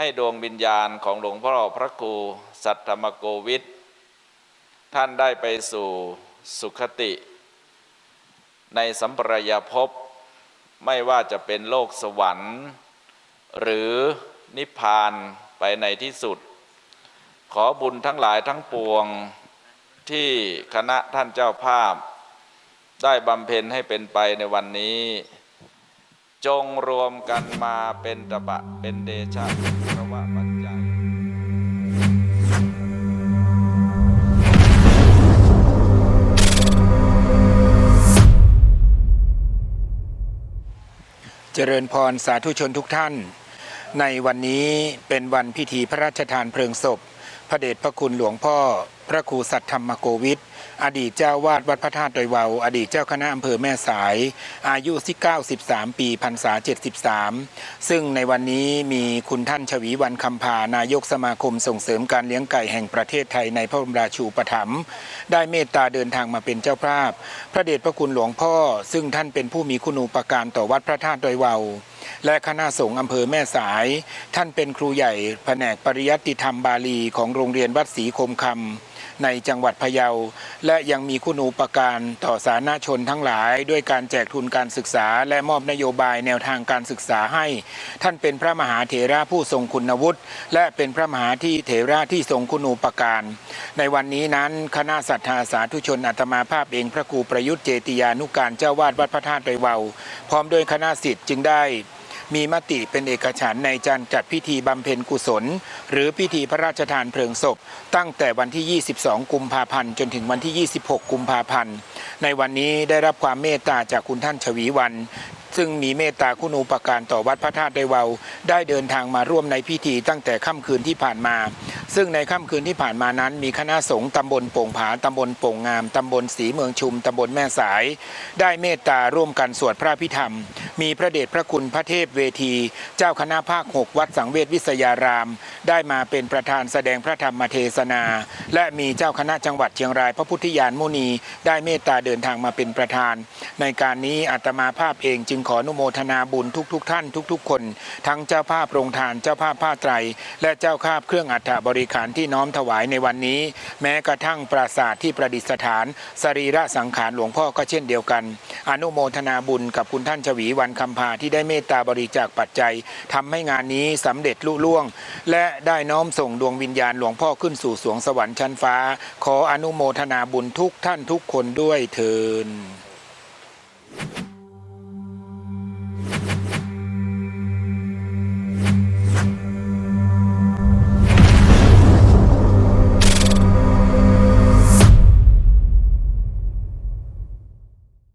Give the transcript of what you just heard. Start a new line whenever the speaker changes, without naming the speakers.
ให้ดวงวิญญาณของหลวงพ่อพระครูสัตธรรมโกวิทท่านได้ไปสู่สุขติ ในสัมปรายภพไม่ว่าจะเป็นโลกสวรรค์ หรือนิพพานไปในที่สุด ขอบุญทั้งหลายทั้งปวงที่คณะท่านเจ้าภาพ ได้บำเพ็ญให้เป็นไปในวันนี้ จงรวมกันมาเป็นตบะเป็นเดชะพระวะปัจจัย
เจริญพรสาธุชนทุกท่าน ในวันนี้เป็นวันพิธีพระราชทานเพลิงศพ พระเดชพระคุณหลวงพ่อ พระครูสัตธรรมโกวิทอดีตเจ้าวาดวัดพระธาตุดอยวาวอดีตเจ้าคณะอำเภอแม่สาย อายุที่93 ปีพรรษา 73 ซึ่งในวันนี้มีคุณท่านชวีวันคำพานายกสมาคมส่งเสริมการเลี้ยงไก่แห่งประเทศไทยในพระบรมราชูปถัมภ์ได้เมตตาเดินทางมาเป็นเจ้าภาพ พระเดชพระคุณหลวงพ่อ ซึ่งท่านเป็นผู้มีคุณูปการต่อวัดพระธาตุดอยวาว และคณะสงฆ์อำเภอแม่สาย ท่านเป็นครูใหญ่แผนกปริยัติธรรมบาลีของโรงเรียนวัดศรีคมคำในจังหวัดพะเยา และยังมีคุณูปการต่อสาธารณชนทั้งหลาย ด้วยการแจกทุนการศึกษา และมอบนโยบายแนวทางการศึกษาให้ ท่านเป็นพระมหาเถระผู้ทรงคุณวุฒิและเป็นพระมหาที่เถระที่ทรงคุณูปการ ในวันนี้นั้นคณะศรัทธาสาธุชนอาตมาภาพเองพระครูประยุทธ์เจติยานุการเจ้าวาดวัดพระธาตุดอยวาวพร้อมด้วยคณะสิทธิ์จึงได้ มีมติเป็นเอกฉันในจันจัดพิธีบำเพ็ญกุศล หรือพิธีพระราชทานเพลิงศพ ตั้งแต่วันที่ 22 กุมภาพันธ์จนถึงวันที่ 26 กุมภาพันธ์ ในวันนี้ได้รับความเมตตาจากคุณท่านชวีวันซึ่งมีเมตตาคุณูปการต่อวัดพระธาตุไดวาได้เดินทางมาร่วมในพิธีตั้งแต่ค่ำคืนที่ผ่านมา ซึ่งในค่ำคืนที่ผ่านมานั้น มีคณะสงฆ์ตำบลโป่งผาตำบลโป่งงามตำบลศรีเมืองชุมตำบลแม่สาย ได้เมตตาร่วมกันสวดพระพิธรรม มีพระเดชพระคุณพระเทพเวที เจ้าคณะภาค6วัดสังเวชวิทยาราม ได้มาเป็นประธานแสดงพระธรรมเทศนา และมีเจ้าคณะจังหวัดเชียงราย พระพุทธยานมุนี ได้เมตตาเดินทางมาเป็นประธาน ในการนี้อาตมาภาพเองจึงขออนุโมทนาบุญทุก ๆทท่านทุก ๆ คน ทั้งเจ้าภาพโรงทานเจ้าภาพผ้าไตร และเจ้าภาพเครื่องอัฐบริขารที่น้อมถวายในวันนี้ แม้กระทั่งปราสาทที่ประดิษฐาน สรีระสังขารหลวงพ่อก็เช่นเดียวกัน อนุโมทนาบุญกับคุณท่านชวีวันคำพาที่ได้เมตตาบริจาคปัจจัยทำให้งานนี้สำเร็จลุล่วง และได้น้อมส่งดวงวิญญาณหลวงพ่อขึ้นสู่สวงสวรรค์ชั้นฟ้า ขออนุโมทนาบุญทุกท่านทุกคนด้วยเทิน